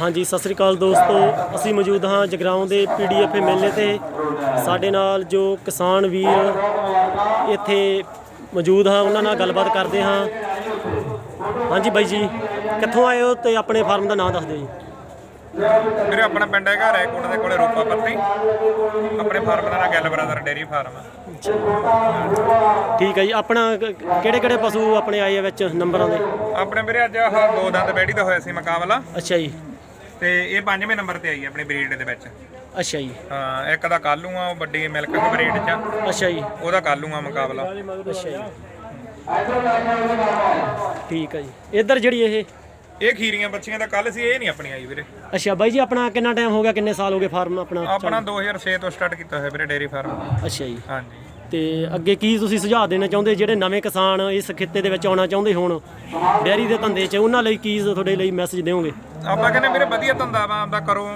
ਹਾਂਜੀ ਸਤਿ ਸ੍ਰੀ ਅਕਾਲ ਦੋਸਤੋ। ਅਸੀਂ ਮੌਜੂਦ ਹਾਂ ਜਗਰਾਉਂ ਦੇ ਪੀਡੀਐਫ ਮੇਲੇ ਤੇ। ਸਾਡੇ ਨਾਲ ਜੋ ਕਿਸਾਨ ਵੀਰ ਇੱਥੇ ਮੌਜੂਦ ਹਾਂ ਉਹਨਾਂ ਨਾਲ ਗੱਲਬਾਤ ਕਰਦੇ ਹਾਂ। ਹਾਂਜੀ ਬਾਈ ਜੀ ਕਿੱਥੋਂ ਆਏ ਹੋ ਤੇ ਆਪਣੇ ਫਾਰਮ ਦਾ ਨਾਮ ਦੱਸ ਦਿਓ ਜੀ। ਵੀਰੇ ਆਪਣਾ ਪਿੰਡ ਹੈਗਾ ਰੈਕੋਟ ਦੇ ਕੋਲੇ ਰੋਪਾ ਪੱਤੀ। ਆਪਣੇ ਫਾਰਮ ਦਾ ਨਾਮ ਗੱਲ ਬਰਾਦਰ ਡੇਰੀ ਫਾਰਮ ਠੀਕ ਹੈ ਜੀ ਆਪਣਾ ਕਿਹੜੇ ਕਿਹੜੇ ਪਸ਼ੂ ਆਪਣੇ ਆਏ ਆ ਵਿੱਚ ਨੰਬਰਾਂ ਦੇ? ਆਪਣੇ ਵੀਰੇ ਅੱਜ ਆਹ ਦੋ ਦੰਦ ਬੈੜੀ ਦਾ ਹੋਇਆ ਸੀ ਮੁਕਾਬਲਾ। ਅੱਛਾ ਜੀ। ਤੇ ਇਹ ਪੰਜਵੇਂ ਨੰਬਰ ਤੇ ਆਈ ਆਪਣੀ ਬਰੀਡ ਦੇ ਵਿੱਚ। ਅੱਛਾ ਜੀ। ਹਾਂ ਇੱਕ ਦਾ ਕਾਲੂ ਆ ਉਹ ਵੱਡੀ ਮਿਲਕਿੰਗ ਬਰੀਡ ਚ ਆ। ਅੱਛਾ ਜੀ। ਉਹਦਾ ਕਾਲੂ ਆ ਮੁਕਾਬਲਾ। ਅੱਛਾ ਜੀ। ਠੀਕ ਹੈ ਜੀ। ਇੱਧਰ ਜਿਹੜੀ ਇਹ? ਇਹ ਖੀਰੀਆਂ ਬੱਚੀਆਂ ਦਾ ਕੱਲ ਸੀ ਇਹ ਨਹੀਂ ਆਪਣੀ ਆਈ ਵੀਰੇ। ਅੱਛਾ ਬਾਈ ਜੀ ਆਪਣਾ ਕਿੰਨਾ ਟਾਈਮ ਹੋ ਗਿਆ ਕਿੰਨੇ ਸਾਲ ਹੋ ਗਏ ਫਾਰਮ ਆਪਣਾ ਆਪਣਾ 2006 ਤੋਂ ਸਟਾਰਟ ਕੀਤਾ ਹੋਇਆ ਵੀਰੇ ਡੇਰੀ ਫਾਰਮ ਅੱਛਾ ਜੀ। ਹਾਂਜੀ। ਤੇ ਅੱਗੇ ਕੀ ਤੁਸੀਂ ਸੁਝਾਅ ਦੇਣਾ ਚਾਹੁੰਦੇ ਜਿਹੜੇ ਨਵੇਂ ਕਿਸਾਨ ਇਸ ਖਿੱਤੇ ਦੇ ਵਿੱਚ ਆਉਣਾ ਚਾਹੁੰਦੇ ਹੋਣ? ਡੈਰੀ ਦੇ ਧੰਦੇ 'ਚ ਉਹਨਾਂ ਲਈ ਕੀ ਤੁਹਾਡੇ ਲਈ ਮੈਸੇਜ ਦਿਓਗੇ ਆਪਾਂ ਕਹਿੰਦੇ ਵੀਰੇ ਵਧੀਆ ਧੰਦਾ ਵਾ ਆਪਦਾ ਕਰੋ।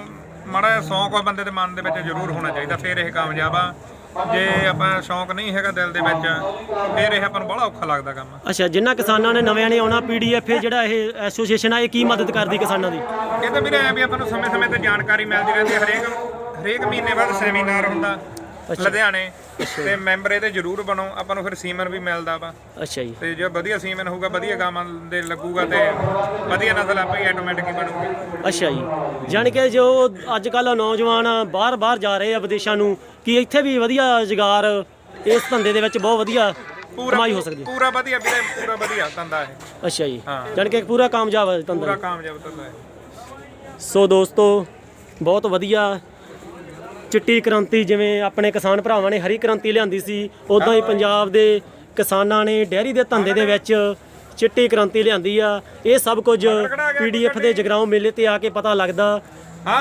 ਮਾੜਾ ਸ਼ੌਂਕ ਆ ਬੰਦੇ ਦੇ ਮਨ ਦੇ ਵਿੱਚ ਜ਼ਰੂਰ ਹੋਣਾ ਚਾਹੀਦਾ ਫਿਰ ਇਹ ਕਾਮਯਾਬ ਆ। ਜੇ ਆਪਾਂ ਸ਼ੌਂਕ ਨਹੀਂ ਹੈਗਾ ਦਿਲ ਦੇ ਵਿੱਚ ਫਿਰ ਇਹ ਆਪਾਂ ਨੂੰ ਬੜਾ ਔਖਾ ਲੱਗਦਾ ਕੰਮ। ਅੱਛਾ ਜਿਨ੍ਹਾਂ ਕਿਸਾਨਾਂ ਨੇ ਨਵਿਆਂ ਨੇ ਆਉਣਾ ਪੀਡੀਐਫ ਜਿਹੜਾ ਇਹ ਐਸੋਸੀਏਸ਼ਨ ਆ ਇਹ ਕੀ ਮਦਦ ਕਰਦੀ ਕਿਸਾਨਾਂ ਦੀ? ਇਹ ਤਾਂ ਵੀਰੇ ਐ ਵੀ ਆਪਾਂ ਨੂੰ ਸਮੇਂ-ਸਮੇਂ ਤੇ ਜਾਣਕਾਰੀ ਮਿਲਦੀ ਰਹਿੰਦੀ ਹੈ ਹਰੇਕ ਹਰੇਕ ਮਹੀਨੇ ਬਾਅਦ ਸੈਮੀਨਾਰ ਹੁੰਦਾ ਲੁਧਿਆਣੇ। ਤੇ ਮੈਂਬਰ ਇਹਦੇ ਜ਼ਰੂਰ ਬਣੋ ਆਪਾਂ ਨੂੰ ਫਿਰ ਸੀਮਨ ਵੀ ਮਿਲਦਾ ਵਾ। ਅੱਛਾ ਜੀ। ਤੇ ਜੇ ਵਧੀਆ ਸੀਮਨ ਹੋਊਗਾ ਵਧੀਆ ਗਾਵਾਂ ਦੇ ਲੱਗੂਗਾ ਤੇ ਵਧੀਆ ਨਸਲ ਆਪੇ ਹੀ ਆਟੋਮੈਟਿਕ ਹੀ ਬਣੂਗੀ। ਅੱਛਾ ਜੀ। ਜਾਣੀ ਕਿ ਜੋ ਅੱਜ ਕੱਲ ਨੌਜਵਾਨ ਬਾਹਰ-ਬਾਹਰ ਜਾ ਰਹੇ ਆ ਵਿਦੇਸ਼ਾਂ ਨੂੰ ਕਿ ਇੱਥੇ ਵੀ ਵਧੀਆ ਰੁਜ਼ਗਾਰ ਇਸ ਧੰਦੇ ਦੇ ਵਿੱਚ ਬਹੁਤ ਵਧੀਆ ਕਮਾਈ ਹੋ ਸਕਦੀ ਹੈ? ਪੂਰਾ ਵਧੀਆ ਵੀਰੇ ਪੂਰਾ ਵਧੀਆ ਧੰਦਾ ਹੈ ਅੱਛਾ ਜੀ। ਹਾਂ। ਜਾਣੀ ਕਿ ਪੂਰਾ ਕਾਮਯਾਬ ਧੰਦਾ ਪੂਰਾ ਕਾਮਯਾਬ ਧੰਦਾ ਹੈ। ਸੋ ਦੋਸਤੋ ਬਹੁਤ ਵਧੀਆ ਚਿੱਟੀ ਕ੍ਰਾਂਤੀ ਜਿਵੇਂ ਆਪਣੇ ਕਿਸਾਨ ਭਰਾਵਾਂ ਨੇ ਹਰੀ ਕ੍ਰਾਂਤੀ ਲਿਆਂਦੀ ਸੀ ਉਦਾਂ ਹੀ ਪੰਜਾਬ ਦੇ ਕਿਸਾਨਾਂ ਨੇ ਡੈਰੀ ਦੇ ਧੰਦੇ ਦੇ ਵਿੱਚ ਚਿੱਟੀ ਕ੍ਰਾਂਤੀ ਲਿਆਂਦੀ ਆ। ਇਹ ਸਭ ਕੁਝ ਪੀਡੀਐਫ ਦੇ ਜਗਰਾਉਂ ਮੇਲੇ ਤੇ ਆ ਕੇ ਪਤਾ ਲੱਗਦਾ।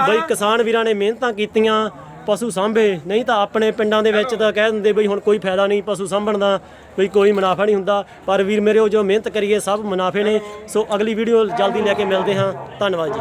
ਬਈ ਕਿਸਾਨ ਵੀਰਾਂ ਨੇ ਮਿਹਨਤਾਂ ਕੀਤੀਆਂ ਪਸ਼ੂ ਸਾਂਭੇ। ਨਹੀਂ ਤਾਂ ਆਪਣੇ ਪਿੰਡਾਂ ਦੇ ਵਿੱਚ ਤਾਂ ਕਹਿ ਦਿੰਦੇ ਬਈ ਹੁਣ ਕੋਈ ਫਾਇਦਾ ਨਹੀਂ ਪਸ਼ੂ ਸਾਂਭਣ ਦਾ ਬਈ ਕੋਈ ਮੁਨਾਫਾ ਨਹੀਂ ਹੁੰਦਾ। ਪਰ ਵੀਰ ਮੇਰੇ ਉਹ ਜੋ ਮਿਹਨਤ ਕਰੀਏ ਸਭ ਮੁਨਾਫੇ ਨੇ। ਸੋ ਅਗਲੀ ਵੀਡੀਓ ਜਲਦੀ ਲੈ ਕੇ ਮਿਲਦੇ ਹਾਂ। ਧੰਨਵਾਦ ਜੀ।